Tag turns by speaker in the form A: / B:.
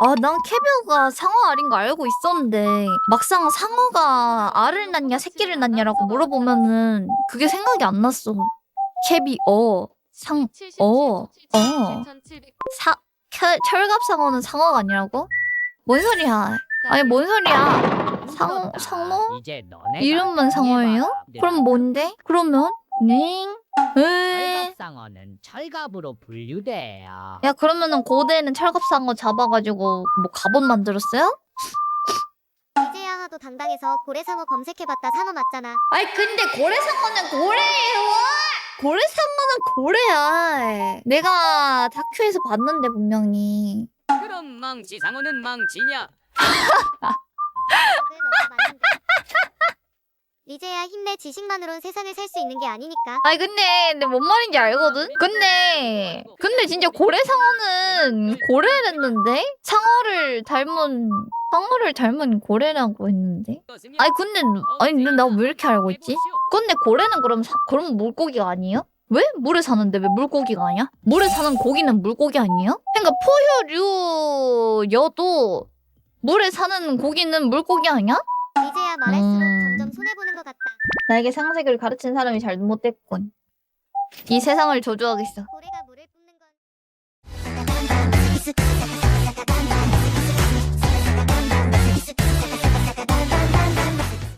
A: 아, 난 캐비어가 상어 알인 거 알고 있었는데 막상 상어가 알을 낳냐 새끼를 낳냐라고 물어보면은 그게 생각이 안 났어. 캐비어, 상, 어, 어. 사, 철, 철갑상어는 상어가 아니라고? 뭔 소리야? 아니 뭔 소리야? 상, 상어? 이름만 상어예요? 그럼 뭔데? 그러면 닝? 에?
B: 철갑상어는 철갑으로 분류돼요.
A: 야 그러면은 고대는 철갑상어 잡아가지고 뭐 갑옷 만들었어요?
C: 이제야 하도 당당해서 고래상어 검색해봤다 상어 맞잖아.
A: 아니 근데 고래상어는 고래예요. 고래상어는 고래야. 내가 다큐에서 봤는데 분명히.
D: 그럼 망치 상어는 망치냐?
C: 그게 너가 맞는데. 이제야 힘내 지식만으론 세상을 살 수 있는 게 아니니까.
A: 아니 근데 근데 뭔 말인지 알거든. 근데 근데 진짜 고래 상어는 고래랬는데 상어를 닮은 상어를 닮은 고래라고 했는데. 아니 근데 아니 근데 나왜 이렇게 알고 있지? 근데 고래는 그럼 사, 그럼 물고기가 아니에요? 왜 물에 사는데 왜 물고기가 아니야? 물에 사는 고기는 물고기 아니에요? 그러니까 포유류여도 물에 사는 고기는 물고기 아니야?
C: 이제야 말할수록
A: 음.
C: 점점 보는 것 같다.
A: 나에게 상색을 가르친 사람이 잘못됐군. 이 세상을 저주하겠어.
C: 고래가 물을 뿜는 건.